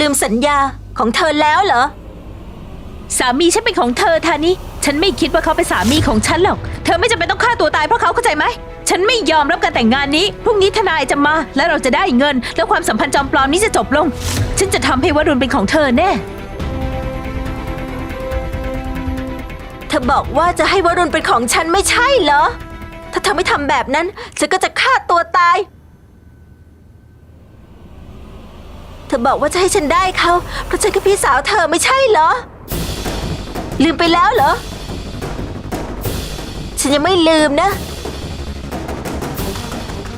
ลืมสัญญาของเธอแล้วเหรอ สามีฉันเป็นของเธอทานี่ฉันไม่คิดว่าเขาเป็นสามีของฉันหรอก เธอไม่จำเป็นต้องฆ่าตัวตายเพราะเขาเข้าใจไหม ฉันไม่ยอมรับการแต่งงานนี้ พรุ่งนี้ทนายจะมา และเราจะได้เงิน แล้วความสัมพันธ์จอมปลอมนี้จะจบลง ฉันจะทำให้วรุณเป็นของเธอแน่ เธอบอกว่าจะให้วรุณเป็นของฉันไม่ใช่เหรอ ถ้าเธอไม่ทำแบบนั้น ฉันก็จะฆ่าตัวตาย เธอบอกว่าจะให้ฉันได้เขาเพราะฉันคือพี่สาวเธอไม่ใช่เหรอ ลืมไปแล้วเหรอ ฉันยังไม่ลืมนะ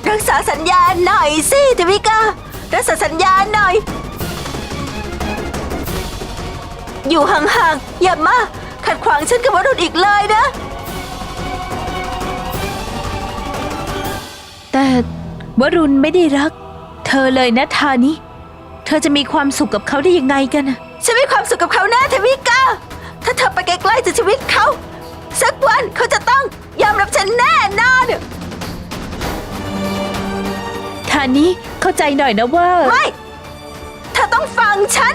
รักษาสัญญาหน่อยสิทวิการักษาสัญญาหน่อย อยู่ห่างๆอย่ามาขัดขวางฉันกับวรุณอีกเลยนะ แต่วรุณไม่ได้รัก เธอเลยนะทานี่เธอจะมีความสุขกับเขาได้ยังไงกันน่ะฉันมีความสุขกับเขานะเทวิกาถ้าเธอไปใกล้ๆจากชีวิตเขา สักวันเขาจะต้องยอมรับฉันแน่นอนทานี่เข้าใจหน่อยนะว่า ไม่เธอต้องฟังฉัน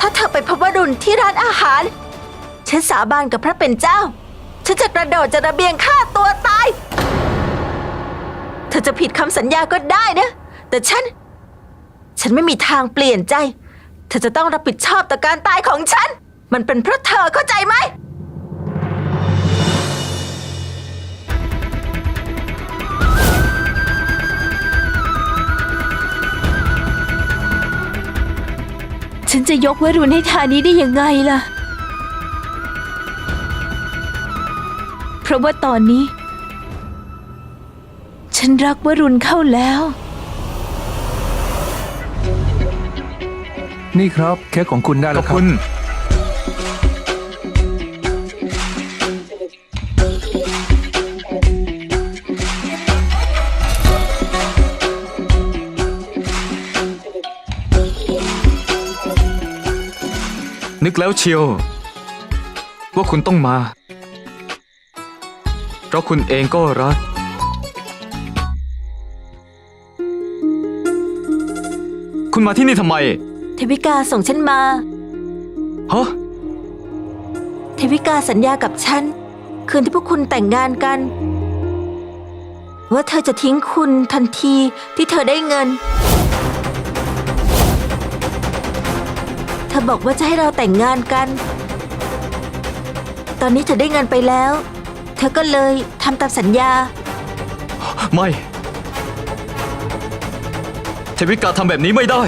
ถ้าเธอไปพบวรุณที่ร้านอาหาร ฉันสาบานกับพระเป็นเจ้า ฉันจะกระโดดจากระเบียงฆ่าตัวตาย เธอจะผิดคำสัญญาก็ได้นะ แต่ฉัน ฉันไม่มีทางเปลี่ยนใจ เธอจะต้องรับผิดชอบต่อการตายของฉัน มันเป็นเพราะเธอเข้าใจไหม ฉันจะยกวรุณให้ทานี้ได้ยังไงล่ะ เพราะว่าตอนนี้ ฉันรักวรุณเข้าแล้ว นี่ครับเค้กของคุณได้ขแล้อวบครับ คุณ นึกแล้วเชียว ว่าคุณต้องมา เพราะคุณเองก็รัก คุณมาที่นี่ทำไม เทวิกาส่งฉันมา ฮะ เทวิกาสัญญากับฉัน คืนที่พวกคุณแต่งงานกัน ว่าเธอจะทิ้งคุณทันทีที่เธอได้เงิน เธอบอกว่าจะให้เราแต่งงานกัน ตอนนี้เธอได้เงินไปแล้ว เธอก็เลยทำตามสัญญา ไม่ เทวิกาทำแบบนี้ไม่ได้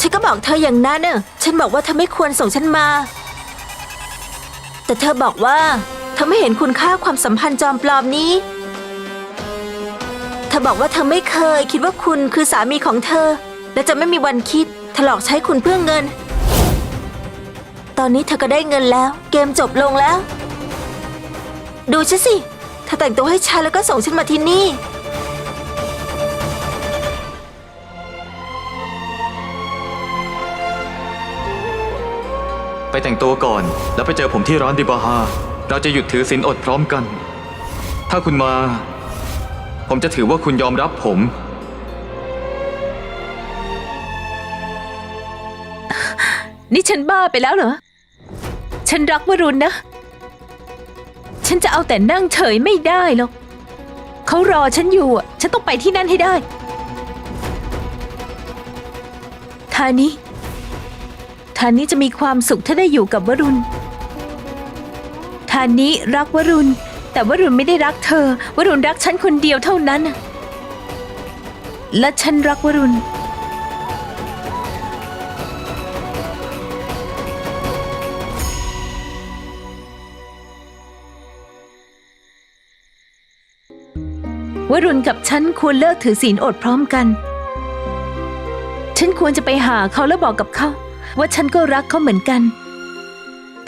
ฉันก็บอกเธออย่างนั้นเน่ะ ฉันบอกว่าเธอไม่ควรส่งฉันมา แต่เธอบอกว่าเธอไม่เห็นคุณค่าความสัมพันธ์จอมปลอมนี้ เธอบอกว่าเธอไม่เคยคิดว่าคุณคือสามีของเธอ และจะไม่มีวันคิดถลอกใช้คุณเพื่อเงิน ตอนนี้เธอก็ได้เงินแล้ว เกมจบลงแล้ว ดูฉันสิเธอแต่งตัวให้ฉันแล้วก็ส่งฉันมาที่นี่ ไปแต่งตัวก่อน แล้วไปเจอผมที่ร้านดิบาฮาเราจะหยุดถือศีลอดพร้อมกัน ถ้าคุณมา ผมจะถือว่าคุณยอมรับผม นี่ฉันบ้าไปแล้วเหรอ ฉันรักวรุณนะ ฉันจะเอาแต่นั่งเฉยไม่ได้หรอกเขารอฉันอยู่อะฉันต้องไปที่นั่นให้ได้ ทานี้ ทานี้จะมีความสุขถ้าได้อยู่กับวรุณ ทานี้รักวรุณ แต่วรุณไม่ได้รักเธอ วรุณรักฉันคนเดียวเท่านั้น และฉันรักวรุณวรุณกับฉันควรเลิกถือศีลอดพร้อมกัน ฉันควรจะไปหาเขาแล้วบอกกับเขา ว่าฉันก็รักเขาเหมือนกัน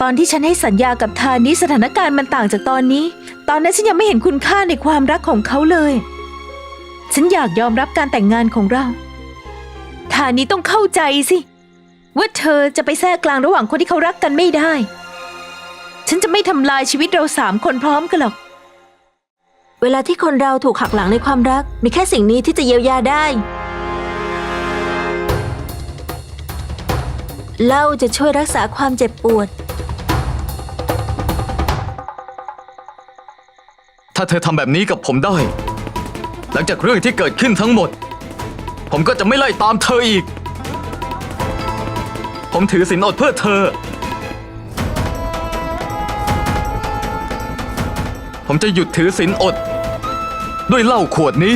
ตอนที่ฉันให้สัญญากับทานี้สถานการณ์มันต่างจากตอนนี้ ตอนนั้นฉันยังไม่เห็นคุณค่าในความรักของเขาเลย ฉันอยากยอมรับการแต่งงานของเรา ทานี้ต้องเข้าใจสิ ว่าเธอจะไปแทรกกลางระหว่างคนที่เขารักกันไม่ได้ ฉันจะไม่ทำลายชีวิตเราสามคนพร้อมกันหรอกเวลาที่คนเราถูกหักหลังในความรัก มีแค่สิ่งนี้ที่จะเยียวยาได้ เหล้าจะช่วยรักษาความเจ็บปวด ถ้าเธอทำแบบนี้กับผมได้ หลังจากเรื่องที่เกิดขึ้นทั้งหมด ผมก็จะไม่ไล่ตามเธออีก ผมถือศีลอดเพื่อเธอ ผมจะหยุดถือศีลอด ด้วยเหล้าขวดนี้